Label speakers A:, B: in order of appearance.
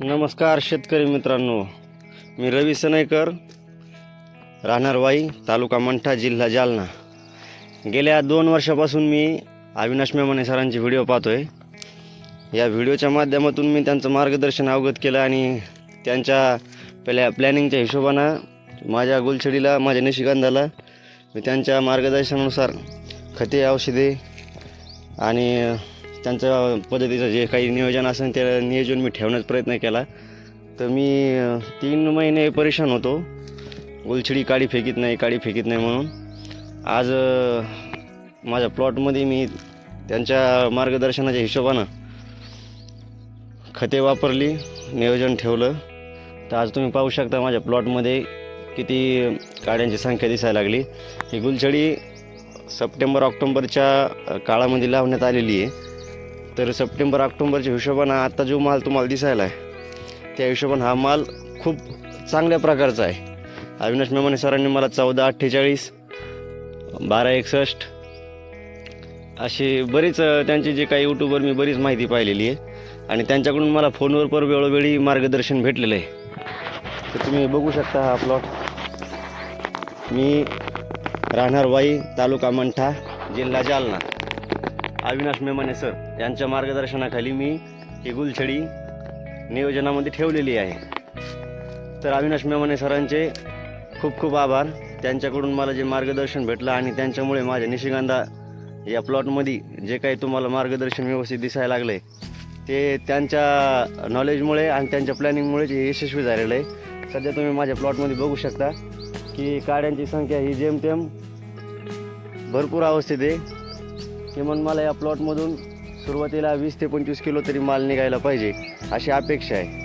A: नमस्कार शेतकरी मित्रांनो. मी रवी सनेकर राहणार वाई तालुका मंठा जिल्हा जालना. गेल्या दोन वर्षापासून मी अविनाश मेमने सरांचे व्हिडिओ पाहतोय. या व्हिडिओच्या माध्यमातून मी त्यांचं मार्गदर्शन अवगत केलं आणि त्यांच्या पहिल्या प्लॅनिंगच्या हिशोबानं माझ्या गुलछडीला माझ्या निशिकांधाला मी त्यांच्या मार्गदर्शनानुसार खते औषधे आणि त्यांचं पद्धतीचं जे काही नियोजन असेल ते नियोजन मी ठेवण्याचा प्रयत्न केला. तर मी तीन महिने परेशान होतो. गुलछडी काडी फेकीत नाही काडी फेकीत नाही म्हणून. आज माझ्या प्लॉटमध्ये मी त्यांच्या मार्गदर्शनाच्या हिशोबानं खते वापरली नियोजन ठेवलं. तर आज तुम्ही पाहू शकता माझ्या प्लॉटमध्ये किती काड्यांची संख्या दिसायला लागली. ही गुलछडी सप्टेंबर ऑक्टोंबरच्या काळामध्ये लावण्यात आलेली आहे. तर सप्टेंबर ऑक्टोंबरच्या हिशोबानं आत्ता जो माल तुम्हाला दिसायला आहे त्या हिशोबानं हा माल खूप चांगल्या प्रकारचा आहे. अविनाश मेमाने सरांनी मला चौदा अठ्ठेचाळीस बारा एकसष्ट अशी बरीच त्यांचे त्यांची जे काही यूट्यूबवर मी बरीच माहिती पाहिलेली आहे. आणि त्यांच्याकडून मला फोनवर पर वेळोवेळी मार्गदर्शन भेटलेलं आहे. तर तुम्ही बघू शकता हा प्लॉट मी राहणार वाई तालुका मंठा जिल्हा जालना. अविनाश मेमाने सर यांच्या मार्गदर्शनाखाली मी ही गुलछडी नियोजनामध्ये ठेवलेली आहे. तर अविनाश मेमाने सरांचे खूप खूप आभार. त्यांच्याकडून मला जे मार्गदर्शन भेटलं आणि त्यांच्यामुळे माझ्या निशिगंधा या प्लॉटमध्ये जे काही तुम्हाला मार्गदर्शन व्यवस्थित दिसायला लागलं आहे ते त्यांच्या नॉलेजमुळे आणि त्यांच्या प्लॅनिंगमुळे जे यशस्वी झालेलं आहे. सध्या तुम्ही माझ्या प्लॉटमध्ये बघू शकता की काड्यांची संख्या ही जेमतेम भरपूर अवस्थेत आहे. किमान मला या प्लॉटमधून सुरुवातीला वीस ते पंचवीस किलो तरी माल निघायला पाहिजे अशी अपेक्षा आहे.